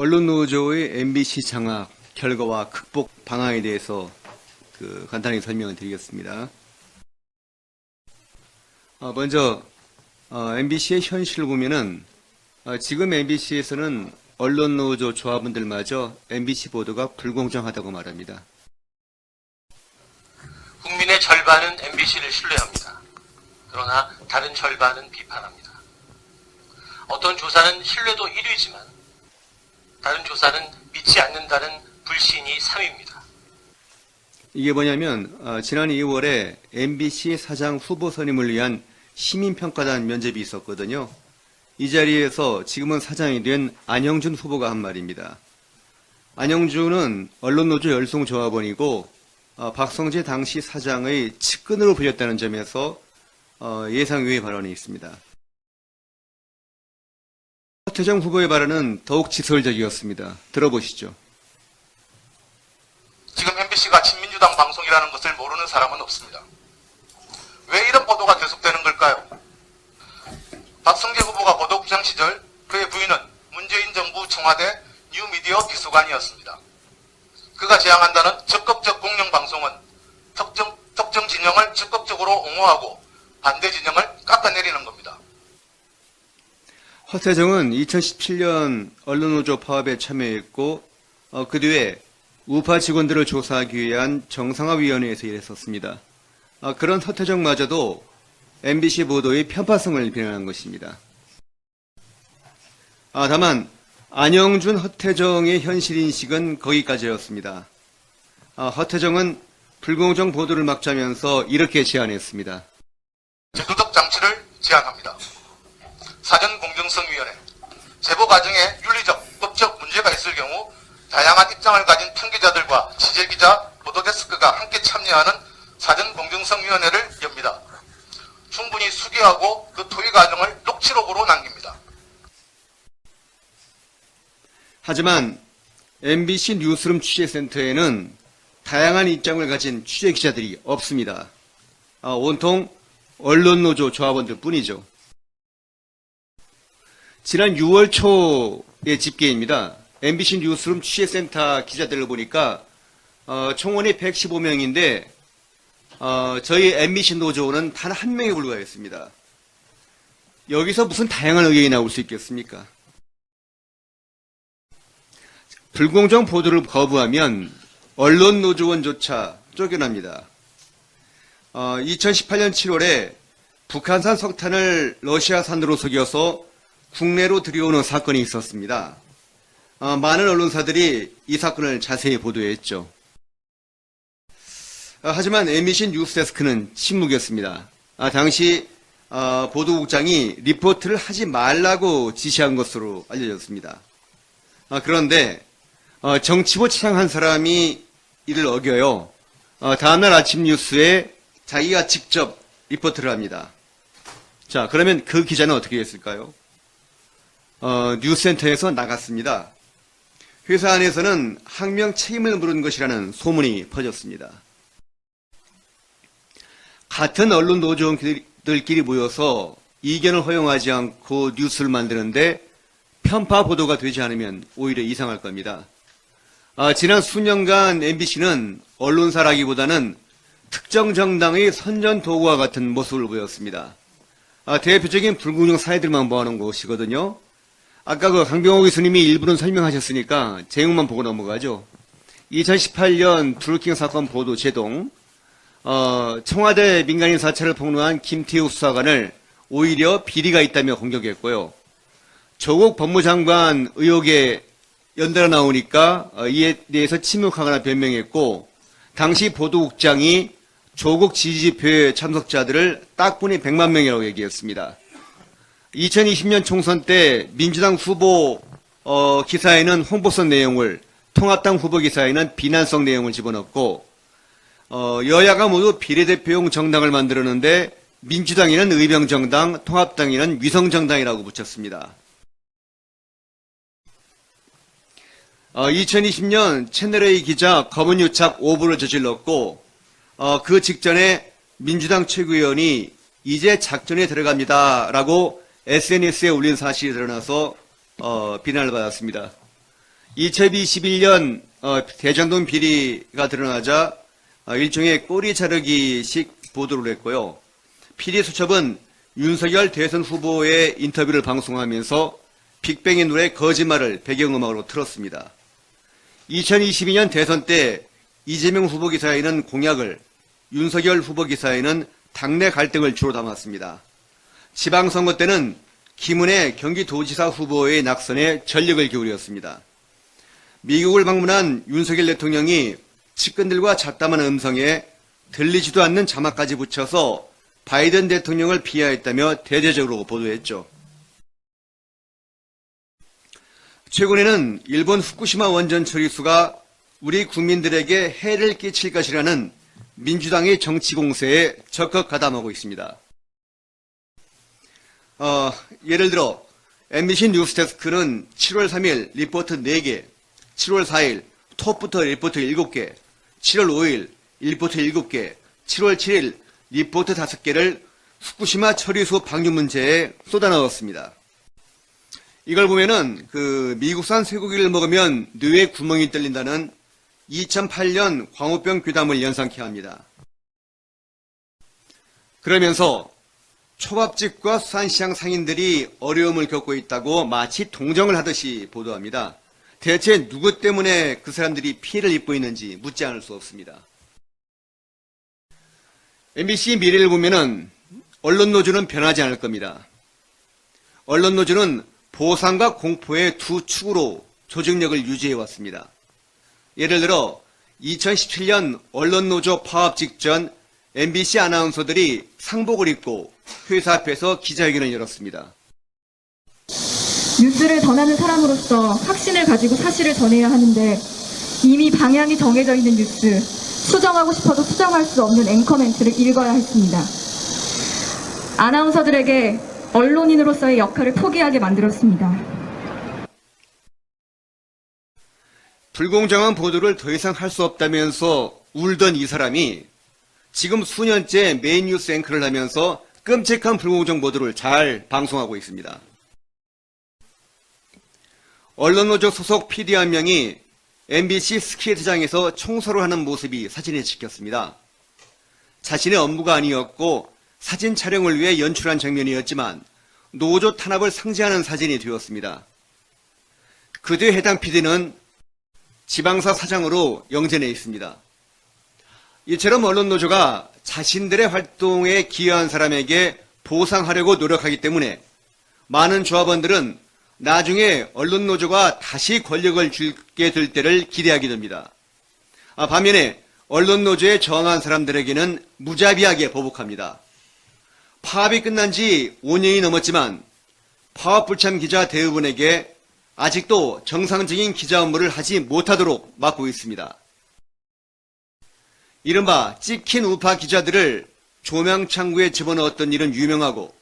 언론노조의 MBC 장악 결과와 극복 방안에 대해서 그 간단하게 설명을 드리겠습니다. 어, 먼저 어, MBC의 현실을 보면은 어, 지금 MBC에서는 언론노조 조합원들마저 MBC 보도가 불공정하다고 말합니다. 국민의 절반은 MBC를 신뢰합니다. 그러나 다른 절반은 비판합니다. 어떤 조사는 신뢰도 1위지만 다른 조사는 믿지 않는다는 불신이 3위입니다. 이게 뭐냐면 어, 지난 2월에 MBC 사장 후보 선임을 위한 시민평가단 면접이 있었거든요. 이 자리에서 지금은 사장이 된 안영준 후보가 한 말입니다. 안영준은 언론노조 열성조합원이고 어, 박성재 당시 사장의 측근으로 불렸다는 점에서 어, 예상 외의 발언이 있습니다. 허태정 후보의 발언은 더욱 지설적이었습니다. 들어보시죠. 지금 MBC가 친민주당 방송이라는 것을 모르는 사람은 없습니다. 왜 이런 보도가 계속되는 걸까요? 박성재 후보가 보도국장 시절 그의 부인은 문재인 정부 청와대 뉴미디어 비서관이었습니다. 그가 제안한다는 적극적 공영방송은 특정, 특정 진영을 적극적으로 옹호하고 반대 진영을 깎아내리는 겁니다. 허태정은 2017년 언론노조 파업에 참여했고 어, 그 뒤에 우파 직원들을 조사하기 위한 정상화위원회에서 일했었습니다. 아, 그런 허태정마저도 MBC 보도의 편파성을 비난한 것입니다. 아, 다만 안영준, 허태정의 현실 인식은 거기까지였습니다. 아, 허태정은 불공정 보도를 막자면서 이렇게 제안했습니다. 제도적 장치를 제안합니다. 사전 공정성위원회 제보 과정에 윤리적, 법적 문제가 있을 경우 다양한 입장을 가진 편기자들과 취재기자, 보도데스크가 함께 참여하는 사전 공정성위원회를 엽니다. 충분히 수기하고 그 토의 과정을 녹취록으로 남깁니다. 하지만 MBC 뉴스룸 취재센터에는 다양한 입장을 가진 취재 기자들이 없습니다. 아, 온통 언론노조 조합원들 뿐이죠. 지난 6월 초의 집계입니다. MBC 뉴스룸 취재센터 기자들을 보니까 어, 총원이 115명인데 어, 저희 MBC 노조는 단 한 명에 불과했습니다. 여기서 무슨 다양한 의견이 나올 수 있겠습니까? 불공정 보도를 거부하면 언론 노조원조차 쫓겨납니다. 어, 2018년 7월에 북한산 석탄을 러시아산으로 속여서 국내로 들여오는 사건이 있었습니다. 어, 많은 언론사들이 이 사건을 자세히 보도했죠. 어, 하지만 MBC 뉴스데스크는 침묵이었습니다. 아, 당시 어, 보도국장이 리포트를 하지 말라고 지시한 것으로 알려졌습니다. 아, 그런데 어, 정치부 차장 한 사람이 이를 어겨요. 어, 다음날 아침 뉴스에 자기가 직접 리포트를 합니다. 자, 그러면 그 기자는 어떻게 했을까요? 어, 뉴스센터에서 나갔습니다. 회사 안에서는 항명 책임을 물은 것이라는 소문이 퍼졌습니다. 같은 언론 노조원들끼리 모여서 이견을 허용하지 않고 뉴스를 만드는데 편파 보도가 되지 않으면 오히려 이상할 겁니다. 아, 지난 수년간 MBC는 언론사라기보다는 특정 정당의 선전 도구와 같은 모습을 보였습니다. 아, 대표적인 불공정 사회들만 모아놓은 것이거든요. 아까 그 강병호 교수님이 일부는 설명하셨으니까 제목만 보고 넘어가죠. 2018년 드루킹 사건 보도 제동, 어, 청와대 민간인 사찰을 폭로한 김태우 수사관을 오히려 비리가 있다며 공격했고요. 조국 법무장관 의혹에 연달아 나오니까 어, 이에 대해서 침묵하거나 변명했고 당시 보도국장이 조국 지지표의 참석자들을 딱 보니 100만 명이라고 얘기했습니다. 2020년 총선 때 민주당 후보 어, 기사에는 홍보성 내용을 통합당 후보 기사에는 비난성 내용을 집어넣고 어, 여야가 모두 비례대표용 정당을 만들었는데 민주당에는 의병정당, 통합당에는 위성정당이라고 붙였습니다. 어, 2020년 채널A 기자 검은유착 오보를 저질렀고 어, 그 직전에 민주당 최고위원이 이제 작전에 들어갑니다라고 SNS에 올린 사실이 드러나서 어, 비난을 받았습니다. 2021년 어, 대장동 비리가 드러나자 어, 일종의 꼬리 자르기식 보도를 했고요. PD 수첩은 윤석열 대선 후보의 인터뷰를 방송하면서 빅뱅의 노래 거짓말을 배경음악으로 틀었습니다. 2022년 대선 때 이재명 후보 기사에는 공약을, 윤석열 후보 기사에는 당내 갈등을 주로 담았습니다. 지방선거 때는 김은혜 경기도지사 후보의 낙선에 전력을 기울였습니다. 미국을 방문한 윤석열 대통령이 측근들과 잡담한 음성에 들리지도 않는 자막까지 붙여서 바이든 대통령을 비하했다며 대대적으로 보도했죠. 최근에는 일본 후쿠시마 원전 처리수가 우리 국민들에게 해를 끼칠 것이라는 민주당의 정치 공세에 적극 가담하고 있습니다. 어, 예를 들어 MBC 뉴스데스크는 7월 3일 리포트 4개, 7월 4일 톱부터 리포트 7개, 7월 5일 리포트 7개, 7월 7일 리포트 5개를 후쿠시마 처리수 방류 문제에 쏟아넣었습니다. 이걸 보면은 그 미국산 쇠고기를 먹으면 뇌에 구멍이 뚫린다는 2008년 광우병 괴담을 연상케 합니다. 그러면서 초밥집과 수산시장 상인들이 어려움을 겪고 있다고 마치 동정을 하듯이 보도합니다. 대체 누구 때문에 그 사람들이 피해를 입고 있는지 묻지 않을 수 없습니다. MBC 미래를 보면은 언론 노조는 변하지 않을 겁니다. 언론 노조는 보상과 공포의 두 축으로 조직력을 유지해 왔습니다. 예를 들어 2017년 언론 노조 파업 직전 MBC 아나운서들이 상복을 입고 회사 앞에서 기자회견을 열었습니다. 뉴스를 전하는 사람으로서 확신을 가지고 사실을 전해야 하는데 이미 방향이 정해져 있는 뉴스, 수정하고 싶어도 수정할 수 없는 앵커 멘트를 읽어야 했습니다. 아나운서들에게 언론인으로서의 역할을 포기하게 만들었습니다. 불공정한 보도를 더 이상 할 수 없다면서 울던 이 사람이 지금 수년째 메인 뉴스 앵커를 하면서 끔찍한 불공정 보도를 잘 방송하고 있습니다. 언론노조 소속 PD 한 명이 MBC 스케이트장에서 청소를 하는 모습이 사진에 찍혔습니다. 자신의 업무가 아니었고 사진 촬영을 위해 연출한 장면이었지만 노조 탄압을 상징하는 사진이 되었습니다. 그 뒤 해당 PD는 지방사 사장으로 영전해 있습니다. 이처럼 언론 노조가 자신들의 활동에 기여한 사람에게 보상하려고 노력하기 때문에 많은 조합원들은 나중에 언론 노조가 다시 권력을 줄게 될 때를 기대하게 됩니다. 아, 반면에 언론 노조에 저항한 사람들에게는 무자비하게 보복합니다. 파업이 끝난 지 5년이 넘었지만 파업 불참 기자 대부분에게 아직도 정상적인 기자 업무를 하지 못하도록 막고 있습니다. 이른바 찍힌 우파 기자들을 조명창구에 집어넣었던 일은 유명하고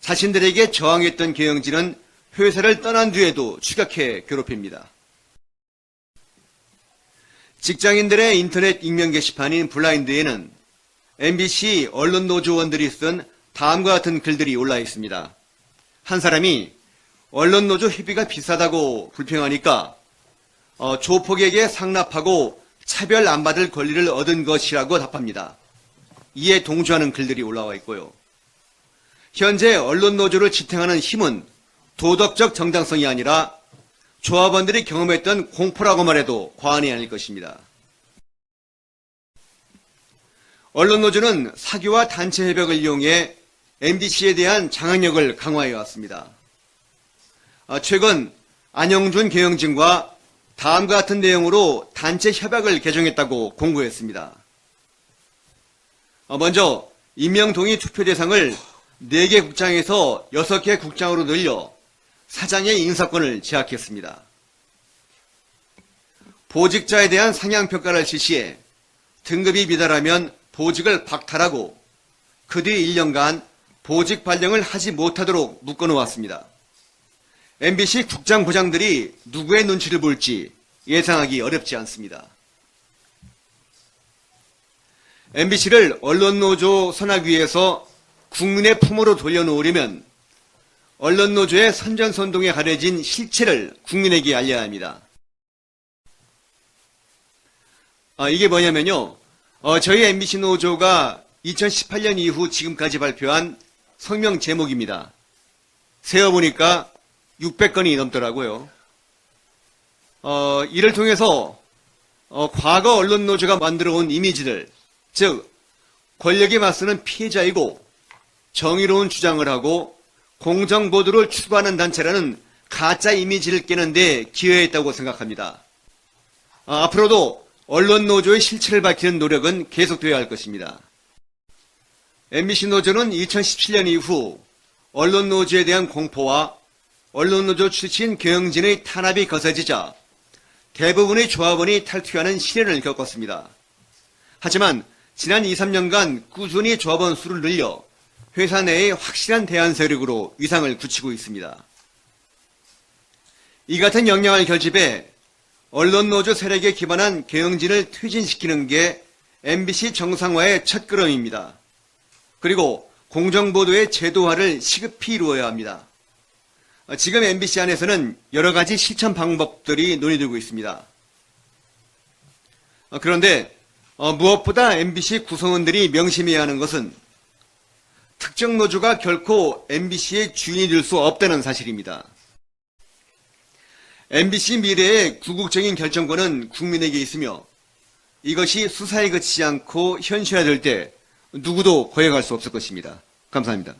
자신들에게 저항했던 경영진은 회사를 떠난 뒤에도 추격해 괴롭힙니다. 직장인들의 인터넷 익명 게시판인 블라인드에는 MBC 언론 노조원들이 쓴 다음과 같은 글들이 올라 있습니다. 한 사람이 언론 노조 회비가 비싸다고 불평하니까 어, 조폭에게 상납하고 차별 안 받을 권리를 얻은 것이라고 답합니다. 이에 동조하는 글들이 올라와 있고요. 현재 언론 노조를 지탱하는 힘은 도덕적 정당성이 아니라 조합원들이 경험했던 공포라고 말해도 과언이 아닐 것입니다. 언론 노조는 사교와 단체 협약을 이용해 MBC에 대한 장악력을 강화해 왔습니다. 어, 최근 안영준 경영진과 다음과 같은 내용으로 단체 협약을 개정했다고 공고했습니다. 어, 먼저 임명동의 투표 대상을 4개 국장에서 6개 국장으로 늘려 사장의 인사권을 제약했습니다. 보직자에 대한 상향평가를 실시해 등급이 미달하면 보직을 박탈하고 그 뒤 1년간 보직 발령을 하지 못하도록 묶어놓았습니다. MBC 국장 부장들이 누구의 눈치를 볼지 예상하기 어렵지 않습니다. MBC를 언론노조 선악위에서 국민의 품으로 돌려놓으려면 언론노조의 선전선동에 가려진 실체를 국민에게 알려야 합니다. 아, 이게 뭐냐면요. 어, 저희 MBC 노조가 2018년 이후 지금까지 발표한 성명 제목입니다. 세어보니까 600건이 넘더라고요. 어, 이를 통해서 어, 과거 언론 노조가 만들어 온 이미지들, 즉 권력에 맞서는 피해자이고 정의로운 주장을 하고 공정 보도를 추구하는 단체라는 가짜 이미지를 깨는데 기여했다고 생각합니다. 아, 앞으로도 언론 노조의 실체를 밝히는 노력은 계속되어야 할 것입니다. MBC 노조는 2017년 이후 언론 노조에 대한 공포와 언론 노조 출신 경영진의 탄압이 거세지자 대부분의 조합원이 탈퇴하는 시련을 겪었습니다. 하지만 지난 2, 3년간 꾸준히 조합원 수를 늘려 회사 내에 확실한 대안 세력으로 위상을 굳히고 있습니다. 이 같은 역량을 결집해 언론 노조 세력에 기반한 경영진을 퇴진시키는 게 MBC 정상화의 첫 걸음입니다. 그리고 공정보도의 제도화를 시급히 이루어야 합니다. 어, 지금 MBC 안에서는 여러 가지 실천 방법들이 논의되고 있습니다. 어, 그런데 어, 무엇보다 MBC 구성원들이 명심해야 하는 것은 특정 노조가 결코 MBC의 주인이 될 수 없다는 사실입니다. MBC 미래의 궁극적인 결정권은 국민에게 있으며 이것이 수사에 그치지 않고 현실화될 때 누구도 거역할 수 없을 것입니다. 감사합니다.